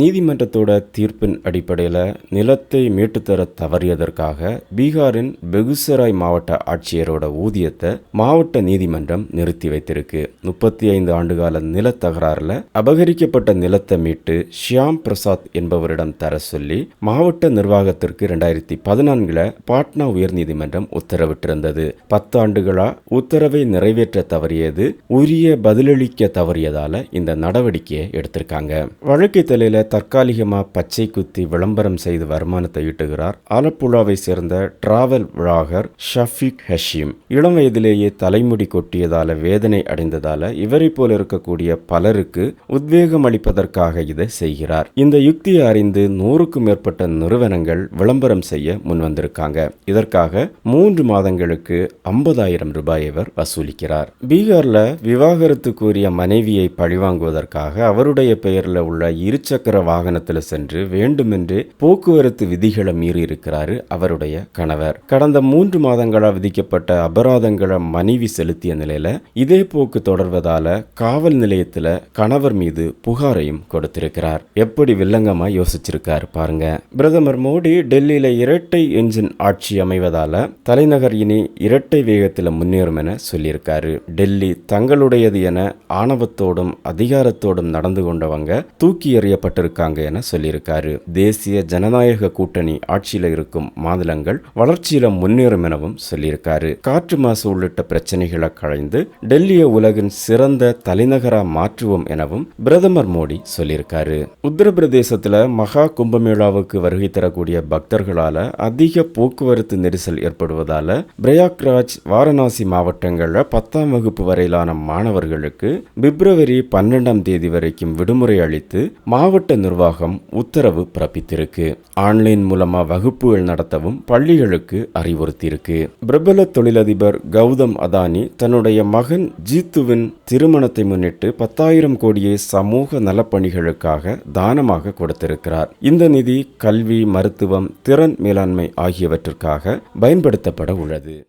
நீதிமன்றத்தோட தீர்ப்பின் அடிப்படையில் நிலத்தை மீட்டுத்தர தவறியதற்காக பீகாரின் பெகுசராய் மாவட்ட ஆட்சியரோட ஊதியத்தை மாவட்ட நீதிமன்றம் நிறுத்தி வைத்திருக்கு. முப்பத்தி ஐந்து ஆண்டுகால நில தகராறுல அபகரிக்கப்பட்ட நிலத்தை மீட்டு ஷியாம் பிரசாத் என்பவரிடம் தர சொல்லி மாவட்ட நிர்வாகத்திற்கு இரண்டாயிரத்தி பதினான்குல பாட்னா உயர்நீதிமன்றம் உத்தரவிட்டிருந்தது. பத்தாண்டுகளா உத்தரவை நிறைவேற்ற தவறியது உரிய பதிலளிக்க தவறியதால இந்த நடவடிக்கையை எடுத்திருக்காங்க. வழக்கு தலையில தற்காலிகமா பச்சை குத்தி விளம்பரம் செய்து வருமானத்தை ஈட்டுகிறார். ஆலப்புழாவை சேர்ந்த டிராவல் விழாகர் ஷஃபிக் ஹஷீம். இளம் வயதிலேயே தலைமுடி கொட்டியதால வேதனை அடைந்ததால இவரை போல இருக்கக்கூடிய பலருக்கு உத்வேகம் அளிப்பதற்காக இதை செய்கிறார். இந்த யுக்தியை அறிந்து நூறுக்கும் மேற்பட்ட நிறுவனங்கள் விளம்பரம் செய்ய முன்வந்திருக்காங்க. இதற்காக மூன்று மாதங்களுக்கு ஐம்பதாயிரம் ரூபாய் இவர் வசூலிக்கிறார். பீகார்ல விவாகரத்து கூறிய மனைவியை பழிவாங்குவதற்காக அவருடைய பெயரில் உள்ள இருசக்கர வாகனத்தில் சென்று வேண்டுமென்று போக்குவரத்து விதிகளை மீறி இருக்கிறாரு அவருடைய கணவர். கடந்த மூன்று மாதங்களாக விதிக்கப்பட்ட அபராதங்களை மனைவி செலுத்திய நிலையில இதே போக்கு தொடர்வதால காவல் நிலையத்தில் கணவர் மீது புகாரையும் கொடுத்திருக்கிறார். எப்படி வில்லங்கமா யோசிச்சிருக்காரு பாருங்க. பிரதமர் மோடி டெல்லியில இரட்டை என்ஜின் ஆட்சி அமைவதால தலைநகர் இனி இரட்டை வேகத்தில் முன்னேறும் என சொல்லியிருக்காரு. டெல்லி தங்களுடையது என ஆணவத்தோடும் அதிகாரத்தோடும் நடந்து கொண்டவங்க தூக்கி பட்டிருக்காங்க என சொல்லியிருக்காரு. தேசிய ஜனநாயக கூட்டணி ஆட்சியில் இருக்கும் மாநிலங்கள் வளர்ச்சியில முன்னேறும் எனவும் சொல்லியிருக்காரு. காற்று மாசு உள்ளிட்ட பிரச்சனைகளை களைந்து டெல்லியை உலகின் சிறந்த தலைநகரா மாற்றுவோம் எனவும் பிரதமர் மோடி சொல்லியிருக்காரு. உத்தரப்பிரதேசத்துல மகா கும்பமேளாவுக்கு வருகை தரக்கூடிய பக்தர்களால அதிக போக்குவரத்து நெரிசல் ஏற்படுவதால பிரயாக்ராஜ் வாரணாசி மாவட்டங்களில் பத்தாம் வகுப்பு வரையிலான மாணவர்களுக்கு பிப்ரவரி பன்னெண்டாம் தேதி வரைக்கும் விடுமுறை அளித்து மாவட்ட மாவட்ட நிர்வாகம் உத்தரவு பிறப்பித்திருக்கு. ஆன்லைன் மூலமா வகுப்புகள் நடத்தவும் பள்ளிகளுக்கு அறிவுறுத்தியிருக்கு. பிரபல தொழிலதிபர் கௌதம் அதானி தன்னுடைய மகன் ஜீத்துவின் திருமணத்தை முன்னிட்டு பத்தாயிரம் கோடியை சமூக நலப்பணிகளுக்காக தானமாக கொடுத்திருக்கிறார். இந்த நிதி கல்வி மருத்துவம் திறன் மேலாண்மை ஆகியவற்றிற்காக பயன்படுத்தப்பட உள்ளது.